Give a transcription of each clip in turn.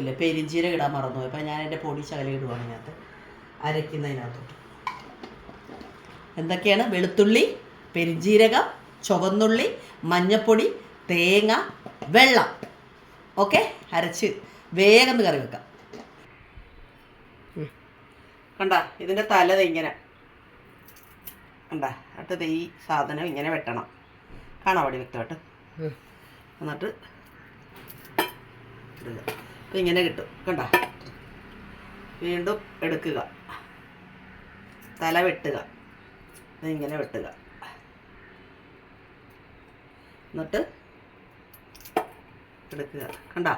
ഇല്ല പെരിഞ്ചീരകം ഇടാൻ മറന്നു അപ്പം ഞാൻ എന്റെ പൊടി ശകലം ഇടുവാണ് ഇതിനകത്ത്. അരയ്ക്കുന്നതിനകത്തോട്ട് എന്തൊക്കെയാണ്? വെളുത്തുള്ളി പെരിഞ്ചീരകം ചുവന്നുള്ളി മഞ്ഞപ്പൊടി തേങ്ങ വെള്ളം. ഓക്കെ? അരച്ച് വേഗം കറി വെക്കാം. കണ്ട ഇതിന്റെ തല ഇങ്ങനെ. കണ്ട അടുത്തത് ഈ സാധനം ഇങ്ങനെ വെട്ടണം. കാണാം അവിടെ വ്യക്തമായിട്ട് എന്നിട്ട് ഇടുക അപ്പം ഇങ്ങനെ കിട്ടും. കണ്ട? വീണ്ടും എടുക്കുക. തല വെട്ടുക. ഇങ്ങനെ വെട്ടുക. എന്നിട്ട് എടുക്കുക. കണ്ട?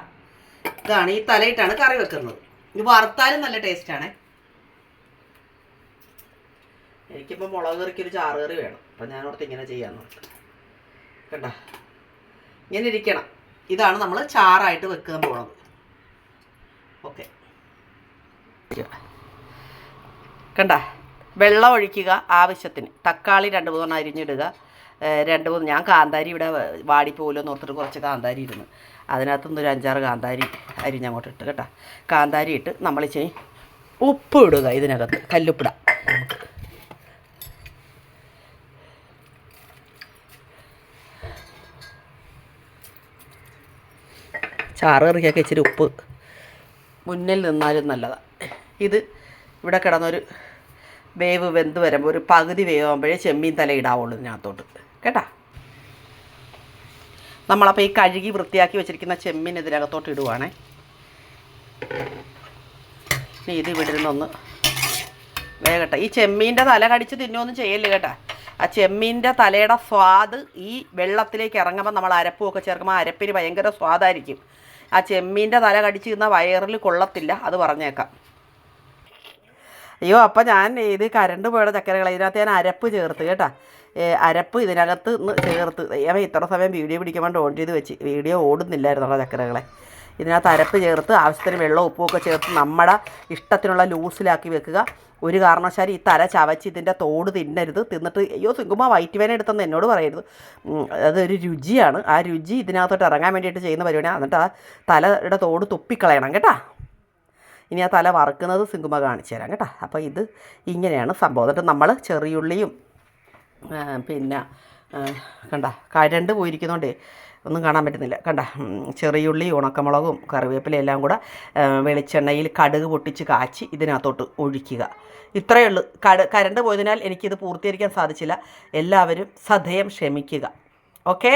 ഇതാണ് ഈ തലയിട്ടാണ് കറി വെക്കുന്നത്. ഇത് വറുത്താലും നല്ല ടേസ്റ്റാണ് എനിക്കിപ്പോൾ മുളക് കറിക്ക് ഒരു ചാറ് കറി വേണം. അപ്പം ഞാൻ ഓർത്ത് ഇങ്ങനെ ചെയ്യാന്ന് കണ്ട? ഇങ്ങനെ ഇരിക്കണം. ഇതാണ് നമ്മൾ ചാറായിട്ട് വെക്കാൻ പോണത്. ഓക്കെ. കണ്ട? വെള്ളം ഒഴിക്കുക ആവശ്യത്തിന്. തക്കാളി രണ്ട് മൂന്ന് അരിഞ്ഞിടുക. രണ്ട് മൂന്ന് ഞാൻ കാന്താരി ഇവിടെ വാടിപ്പോലെന്ന് ഓർത്തിട്ട് കുറച്ച് കാന്താരി ഇരുന്നു അതിനകത്തുനിന്ന് ഒരു അഞ്ചാറ് കാന്താരി അരിഞ്ഞങ്ങോട്ട് ഇട്ട് കേട്ടോ. കാന്താരി ഇട്ട് നമ്മൾ ഇച്ചിരി ഉപ്പ് ഇടുക ഇതിനകത്ത്. കല്ലുപ്പിട. ചാറ് കറിക്കൊക്കെ ഇച്ചിരി ഉപ്പ് മുന്നിൽ നിന്നാലും നല്ലതാണ് ഇത് ഇവിടെ കിടന്നൊരു വേവ് വെന്ത് വരുമ്പോൾ ഒരു പകുതി വേവാകുമ്പോഴേ ചെമ്മീൻ തല ഇടാവുള്ളൂ ഇതിനകത്തോട്ട്. കേട്ടാ? നമ്മളപ്പോൾ ഈ കഴുകി വൃത്തിയാക്കി വെച്ചിരിക്കുന്ന ചെമ്മീൻ ഇതിനകത്തോട്ട് ഇടുവാണേ. ഇനി ഇത് ഇവിടെ ഇരുന്നൊന്ന് വേഗട്ടെ ഈ ചെമ്മീന്റെ തല കടിച്ച് തിന്നുമൊന്നും ചെയ്യല്ലേ കേട്ടാ? ആ ചെമ്മീന്റെ തലയുടെ സ്വാദ് ഈ വെള്ളത്തിലേക്ക് ഇറങ്ങുമ്പോൾ നമ്മൾ അരപ്പുമൊക്കെ ചേർക്കുമ്പോൾ അരപ്പിന് ഭയങ്കര സ്വാദായിരിക്കും. ആ ചെമ്മീന്റെ തല കടിച്ച് തിന്ന വയറിൽ കൊള്ളത്തില്ല അത് പറഞ്ഞേക്കാം. അയ്യോ അപ്പം ഞാൻ ഇത് കരണ്ട് പോയുടെ ചക്കരകൾ ഇതിനകത്ത് ഞാൻ അരപ്പ് ചേർത്ത് കേട്ടാ. അരപ്പ് ഇതിനകത്ത് നിന്ന് ചേർത്ത്. ഞാൻ ഇത്ര സമയം വീഡിയോ പിടിക്കാൻ വേണ്ടി ഓൺ ചെയ്ത് വെച്ച്. വീഡിയോ ഓടുന്നില്ലായിരുന്നുള്ള ചക്കരകളെ. ഇതിനകത്ത് അരപ്പ് ചേർത്ത് ആവശ്യത്തിന് വെള്ളവും ഉപ്പുമൊക്കെ ചേർത്ത് നമ്മുടെ ഇഷ്ടത്തിനുള്ള ലൂസിലാക്കി വെക്കുക. ഒരു കാരണവശാലും ഈ തല ചവച്ച് ഇതിന്റെ തോട് തിന്നരുത്. തിന്നിട്ട് അയ്യോ സിങ്കുമ്മ വൈറ്റ് വേന എടുത്തെന്ന് എന്നോട് പറയരുത്. അതൊരു രുചിയാണ്. ആ രുചി ഇതിനകത്തോട്ട് ഇറങ്ങാൻ വേണ്ടിയിട്ട് ചെയ്യുന്ന പരിപാടിയാണ് എന്നിട്ട് ആ തലയുടെ തോട് തുപ്പിക്കളയണം കേട്ടാ. ഇനി ആ തല വറുക്കുന്നത് സിങ്കുമ കാണിച്ചു തരാം കേട്ടോ. അപ്പോൾ ഇത് ഇങ്ങനെയാണ് സംഭവം. എന്നിട്ട് നമ്മൾ ചെറിയുള്ളിയും പിന്നെ കണ്ട കരണ്ട് പോയിരിക്കുന്നതുകൊണ്ട് ഒന്നും കാണാൻ പറ്റുന്നില്ല. കണ്ട ചെറിയുള്ളി ഉണക്കമുളകും കറിവേപ്പിലയും എല്ലാം കൂടെ വെളിച്ചെണ്ണയിൽ കടുക് പൊട്ടിച്ച് കാച്ചി ഇതിനകത്തോട്ട് ഒഴിക്കുക. ഇത്രയേ ഉള്ളൂ. കട കരണ്ട് പോയതിനാൽ എനിക്കിത് പൂർത്തീകരിക്കാൻ സാധിച്ചില്ല. എല്ലാവരും സദയം ക്ഷമിക്കുക. ഓക്കേ?